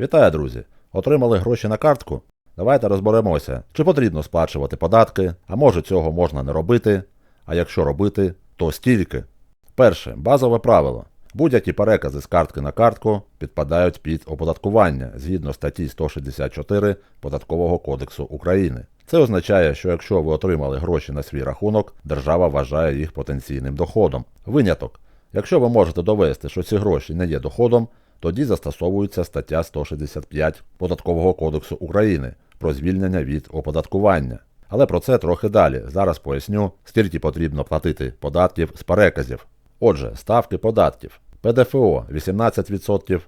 Вітаю, друзі! Отримали гроші на картку? Давайте розберемося, чи потрібно сплачувати податки, а може цього можна не робити, а якщо робити, то стільки. Перше, базове правило. Будь-які перекази з картки на картку підпадають під оподаткування згідно статті 164 Податкового кодексу України. Це означає, що якщо ви отримали гроші на свій рахунок, держава вважає їх потенційним доходом. Виняток. Якщо ви можете довести, що ці гроші не є доходом, тоді застосовується стаття 165 Податкового кодексу України про звільнення від оподаткування. Але про це трохи далі. Зараз поясню, скільки потрібно платити податків з переказів. Отже, ставки податків. ПДФО 18%,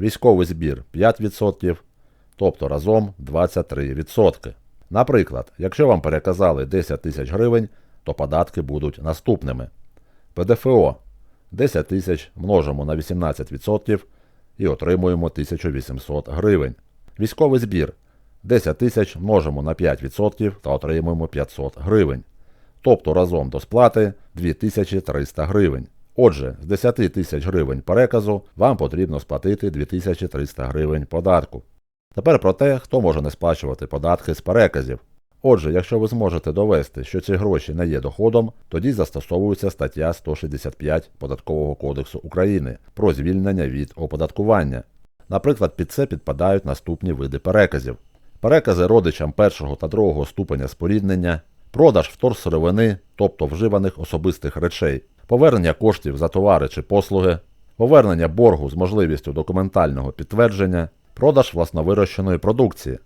військовий збір 5%, тобто разом 23%. Наприклад, якщо вам переказали 10 тисяч гривень, то податки будуть наступними. ПДФО 10 тисяч множимо на 18% і отримуємо 1800 гривень. Військовий збір 10 тисяч множимо на 5% та отримуємо 500 гривень. Тобто разом до сплати 2300 гривень. Отже, з 10 тисяч гривень переказу вам потрібно сплатити 2300 гривень податку. Тепер про те, хто може не сплачувати податки з переказів. Отже, якщо ви зможете довести, що ці гроші не є доходом, тоді застосовується стаття 165 Податкового кодексу України про звільнення від оподаткування. Наприклад, під це підпадають наступні види переказів: перекази родичам першого та другого ступеня споріднення, продаж вторсировини, тобто вживаних особистих речей, повернення коштів за товари чи послуги, повернення боргу з можливістю документального підтвердження, продаж власновирощеної продукції.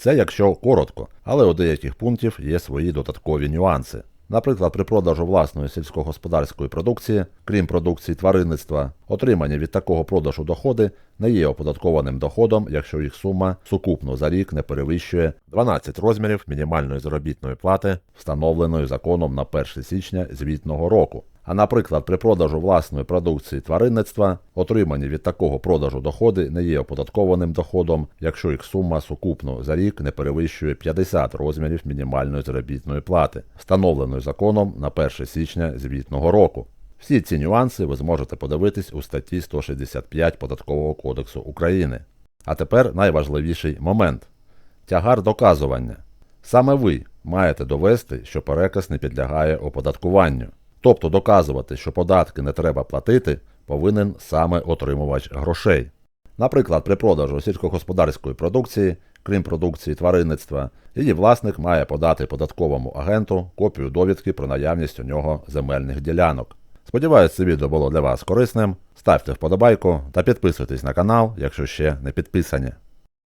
Це якщо коротко, але у деяких пунктів є свої додаткові нюанси. Наприклад, при продажу власної сільськогосподарської продукції, крім продукції тваринництва, отримані від такого продажу доходи не є оподаткованим доходом, якщо їх сума сукупно за рік не перевищує 12 розмірів мінімальної заробітної плати, встановленої законом на 1 січня звітного року. А наприклад, при продажу власної продукції тваринництва отримані від такого продажу доходи не є оподаткованим доходом, якщо їх сума сукупно за рік не перевищує 50 розмірів мінімальної заробітної плати, встановленої законом на 1 січня звітного року. Всі ці нюанси ви зможете подивитись у статті 165 Податкового кодексу України. А тепер найважливіший момент тягар доказування. Саме ви маєте довести, що переказ не підлягає оподаткуванню. Тобто доказувати, що податки не треба платити, повинен саме отримувач грошей. Наприклад, при продажу сільськогосподарської продукції, крім продукції тваринництва, її власник має подати податковому агенту копію довідки про наявність у нього земельних ділянок. Сподіваюсь, це відео було для вас корисним. Ставте вподобайку та підписуйтесь на канал, якщо ще не підписані.